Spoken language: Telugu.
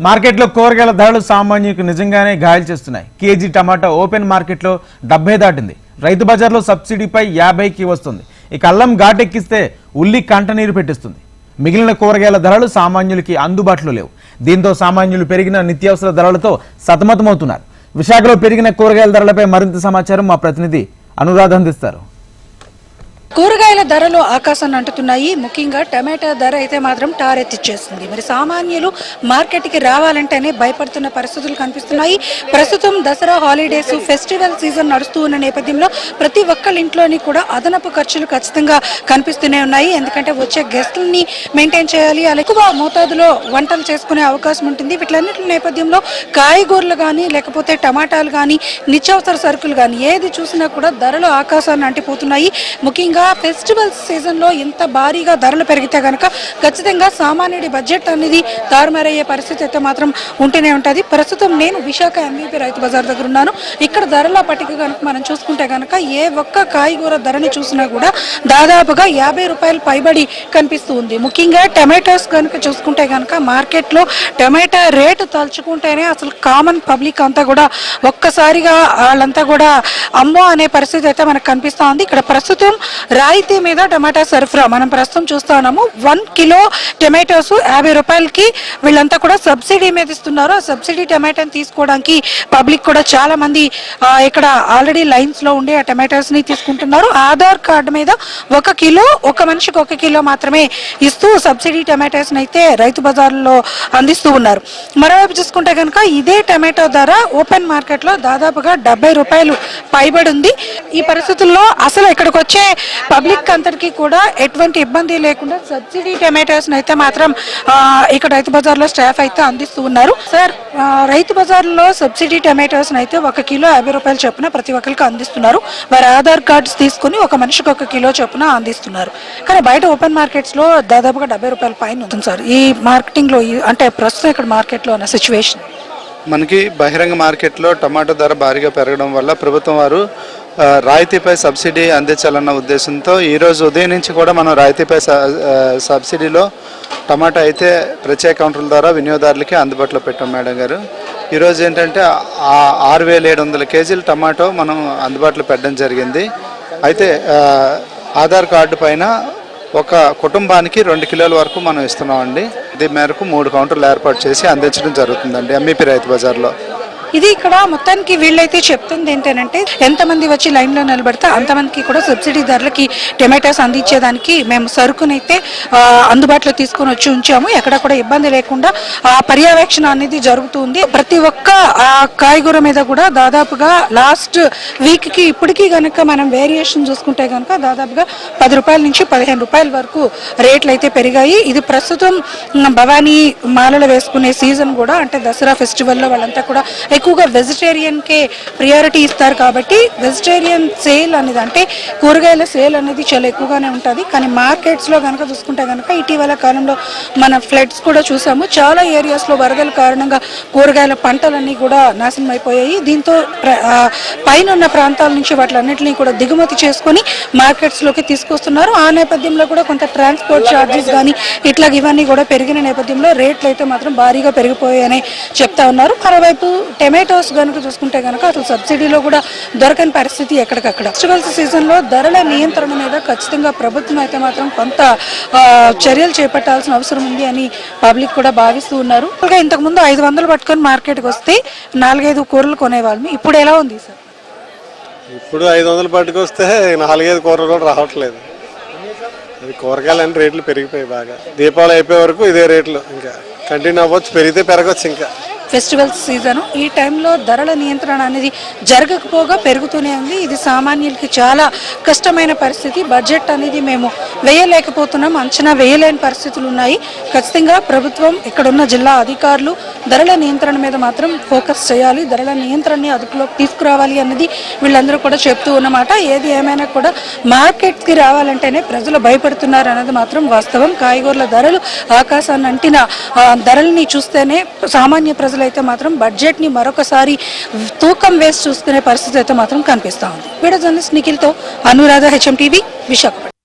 మార్కెట్లో కూరగాయల ధరలు సామాన్యులకు నిజంగానే గాయాలు చేస్తున్నాయి. కేజీ టమాటా ఓపెన్ మార్కెట్లో డెబ్బై దాటింది. రైతు బజార్లో సబ్సిడీపై యాభైకి వస్తుంది. ఇక అల్లం ఘాటెక్కిస్తే ఉల్లి కంట నీరు పెట్టిస్తుంది. మిగిలిన కూరగాయల ధరలు సామాన్యులకి అందుబాటులో లేవు. దీంతో సామాన్యులు పెరిగిన నిత్యావసర ధరలతో సతమతమవుతున్నారు. విశాఖలో పెరిగిన కూరగాయల ధరలపై మరింత సమాచారం మా ప్రతినిధి అనురాధ అందిస్తారు. కూరగాయల ధరలు ఆకాశాన్ని అంటుతున్నాయి. ముఖ్యంగా టమాటా ధర అయితే మాత్రం టారెత్తిచ్చేస్తుంది మరి సామాన్యులు మార్కెట్కి రావాలంటేనే భయపడుతున్న పరిస్థితులు కనిపిస్తున్నాయి. ప్రస్తుతం దసరా హాలిడేస్ ఫెస్టివల్ సీజన్ నడుస్తూ ఉన్న నేపథ్యంలో ప్రతి ఒక్కళ్ళ ఇంట్లోని కూడా అదనపు ఖర్చులు ఖచ్చితంగా కనిపిస్తూనే ఉన్నాయి. ఎందుకంటే వచ్చే గెస్టుల్ని మెయింటైన్ చేయాలి. అలా ఎక్కువ మోతాదులో వంటలు చేసుకునే అవకాశం ఉంటుంది. వీటిలన్నిటి నేపథ్యంలో కాయగూరలు కానీ లేకపోతే టమాటాలు కానీ నిత్యావసర సరుకులు కానీ ఏది చూసినా కూడా ధరలు ఆకాశాన్ని అంటిపోతున్నాయి. ముఖ్యంగా ఫెస్టివల్ సీజన్లో ఇంత భారీగా ధరలు పెరిగితే కనుక ఖచ్చితంగా సామాన్యుడి బడ్జెట్ అనేది తారుమారయ్యే పరిస్థితి అయితే మాత్రం ఉంటూనే ఉంటుంది. ప్రస్తుతం నేను విశాఖ ఎంవీపీ రైతు బజార్ దగ్గర ఉన్నాను. ఇక్కడ ధరల పట్టిక కనుక మనం చూసుకుంటే కనుక ఏ ఒక్క కాయగూర ధరని చూసినా కూడా దాదాపుగా యాభై రూపాయలు పైబడి కనిపిస్తూ ఉంది. ముఖ్యంగా టమాటోస్ కనుక చూసుకుంటే కనుక మార్కెట్లో టమాటా రేటు తలుచుకుంటేనే అసలు కామన్ పబ్లిక్ అంతా కూడా ఒక్కసారిగా వాళ్ళంతా కూడా అమ్మో అనే పరిస్థితి అయితే మనకు కనిపిస్తూ ఉంది. ఇక్కడ ప్రస్తుతం రాయితీ మీద టమాటా సరఫరా. మనం ప్రస్తుతం చూస్తున్నాము వన్ కిలో టమాటోస్ యాభై రూపాయలకి వీళ్ళంతా కూడా సబ్సిడీ మీద ఇస్తున్నారు. ఆ సబ్సిడీ టమాటాని తీసుకోవడానికి పబ్లిక్ కూడా చాలా మంది ఇక్కడ ఆల్రెడీ లైన్స్లో ఉండి ఆ టమాటోస్ని తీసుకుంటున్నారు. ఆధార్ కార్డు మీద ఒక కిలో ఒక మనిషికి ఒక కిలో మాత్రమే ఇస్తూ సబ్సిడీ టమాటోస్ అయితే రైతు బజార్లో అందిస్తూ ఉన్నారు. మరోవైపు చూసుకుంటే కనుక ఇదే టమాటో ధర ఓపెన్ మార్కెట్లో దాదాపుగా డెబ్బై రూపాయలు పైబడి ఉంది. ఈ పరిస్థితుల్లో అసలు ఇక్కడికి వచ్చే పబ్లిక్ అంతటికీ కూడా ఎటువంటి ఇబ్బంది లేకుండా సబ్సిడీ టమాటోస్ని అయితే మాత్రం ఇక్కడ రైతు బజార్లో స్టాఫ్ అయితే అందిస్తూ ఉన్నారు. సార్ రైతు బజార్లో సబ్సిడీ టమాటోస్ని అయితే ఒక కిలో యాభై రూపాయలు చొప్పున ప్రతి ఒక్కరికి అందిస్తున్నారు. వారి ఆధార్ కార్డ్స్ తీసుకుని ఒక మనిషికి ఒక కిలో చొప్పున అందిస్తున్నారు. కానీ బయట ఓపెన్ మార్కెట్స్లో దాదాపుగా డెబ్బై రూపాయల పైన ఉంటుంది సార్. ఈ మార్కెటింగ్లో ఈ- అంటే ప్రస్తుతం ఇక్కడ మార్కెట్లో ఉన్న సిచ్యువేషన్. మనకి బహిరంగ మార్కెట్లో టమాటో ధర భారీగా పెరగడం వల్ల ప్రభుత్వం వారు రాయితీపై సబ్సిడీ అందించాలన్న ఉద్దేశంతో ఈరోజు ఉదయం నుంచి కూడా మనం రాయితీపై సబ్సిడీలో టమాటా అయితే ప్రత్యేక కౌంటర్ల ద్వారా వినియోగదారులకి అందుబాటులో పెట్టాం మేడం గారు. ఈరోజు ఏంటంటే ఆరు వేల ఏడు వందల కేజీల టమాటో మనం అందుబాటులో పెట్టడం జరిగింది. అయితే ఆధార్ కార్డు పైన ఒక కుటుంబానికి రెండు కిలోల వరకు మనం ఇస్తున్నామండి. దీని మేరకు మూడు కౌంటర్లు ఏర్పాటు చేసి అందించడం జరుగుతుందండి. ఎంఈపీ రైతు బజార్లో. ఇది ఇక్కడ మొత్తానికి వీళ్ళైతే చెప్తుంది ఏంటంటే ఎంతమంది వచ్చి లైన్లో నిలబడితే అంతమందికి కూడా సబ్సిడీ ధరలకి టమాటాస్ అందించేదానికి మేము సరుకునైతే అందుబాటులో తీసుకొని వచ్చి ఉంచాము. ఎక్కడ కూడా ఇబ్బంది లేకుండా ఆ పర్యవేక్షణ అనేది జరుగుతుంది. ప్రతి ఒక్క కాయగూర మీద కూడా దాదాపుగా లాస్ట్ వీక్కి ఇప్పటికీ కనుక మనం వేరియేషన్ చూసుకుంటే కనుక దాదాపుగా పది రూపాయల నుంచి పదిహేను రూపాయల వరకు రేట్లు అయితే పెరిగాయి. ఇది ప్రస్తుతం భవానీ మాలలు వేసుకునే సీజన్ కూడా అంటే దసరా ఫెస్టివల్లో వాళ్ళంతా కూడా ఎక్కువగా వెజిటేరియన్ కే ప్రియారిటీ ఇస్తారు కాబట్టి వెజిటేరియన్ సేల్ అనేది అంటే కూరగాయల సేల్ అనేది చాలా ఎక్కువగానే ఉంటుంది. కానీ మార్కెట్స్లో కనుక చూసుకుంటే కనుక ఇటీవల కాలంలో మన ఫ్లడ్స్ కూడా చూసాము. చాలా ఏరియాస్లో వరదల కారణంగా కూరగాయల పంటలన్నీ కూడా నాశనం అయిపోయాయి. దీంతో పైన ఉన్న ప్రాంతాల నుంచి వాటిలన్నింటినీ కూడా దిగుమతి చేసుకొని మార్కెట్స్లోకి తీసుకొస్తున్నారు. ఆ నేపథ్యంలో కూడా కొంత ట్రాన్స్పోర్ట్ ఛార్జెస్ కానీ ఇట్లా ఇవన్నీ కూడా పెరిగిన నేపథ్యంలో రేట్లు అయితే మాత్రం భారీగా పెరిగిపోయాయని చెప్తా ఉన్నారు. మరోవైపు టమాటోస్ కనుక చూసుకుంటే కనుక అసలు సబ్సిడీలో కూడా దొరకని పరిస్థితి ఎక్కడికక్కడ. ఫెస్టివల్స్ సీజన్లో ధరల నియంత్రణ మీద ఖచ్చితంగా ప్రభుత్వం అయితే మాత్రం కొంత చర్యలు చేపట్టాల్సిన అవసరం ఉంది అని పబ్లిక్ కూడా భావిస్తూ ఉన్నారు. ఇంతకుముందు ఇంతకు ముందు ఐదు వందలు పట్టుకొని మార్కెట్కి వస్తే నాలుగైదు కూరలు కొనేవాళ్ళం ఇప్పుడు ఎలా ఉంది సార్? ఇప్పుడు ఐదు వందలు పట్టుకొస్తే నాలుగైదు కూరలు కూడా రావట్లేదు. అది కూరగాయలు అన్ని రేట్లు పెరిగిపోయాయి బాగా. దీపావళి అయిపోయే వరకు ఇదే రేట్లు ఇంకా. కంటిన్యూ అవ్వచ్చు పెరిగితే పెరగచ్చు ఇంకా. Festival season. ఈ టైంలో ధరల నియంత్రణ అనేది జరగకపోగా పెరుగుతూనే ఉంది. ఇది సామాన్యులకి చాలా కష్టమైన పరిస్థితి. బడ్జెట్ అనేది మేము వేయలేకపోతున్నాం. అంచనా వేయలేని పరిస్థితులు ఉన్నాయి. ఖచ్చితంగా ప్రభుత్వం ఇక్కడున్న జిల్లా అధికారులు ధరల నియంత్రణ మీద మాత్రం ఫోకస్ చేయాలి. ధరల నియంత్రణని అదుపులోకి తీసుకురావాలి అన్నది వీళ్ళందరూ కూడా చెప్తూ ఉన్నమాట. ఏది ఏమైనా కూడా మార్కెట్కి రావాలంటేనే ప్రజలు భయపడుతున్నారు అన్నది మాత్రం వాస్తవం. కాయగూరల ధరలు ఆకాశాన్ని అంటిన ధరల్ని చూస్తేనే సామాన్య ప్రజలు ప్రజలైతే మాత్రం బడ్జెట్ని మరొకసారి తూకం వేసి చూసుకునే పరిస్థితి అయితే మాత్రం కనిపిస్తూ ఉంది. వీడియో జర్నలిస్ట్ నిఖిల్తో అనురాధ హెచ్ఎం టీవీ విశాఖపట్నం.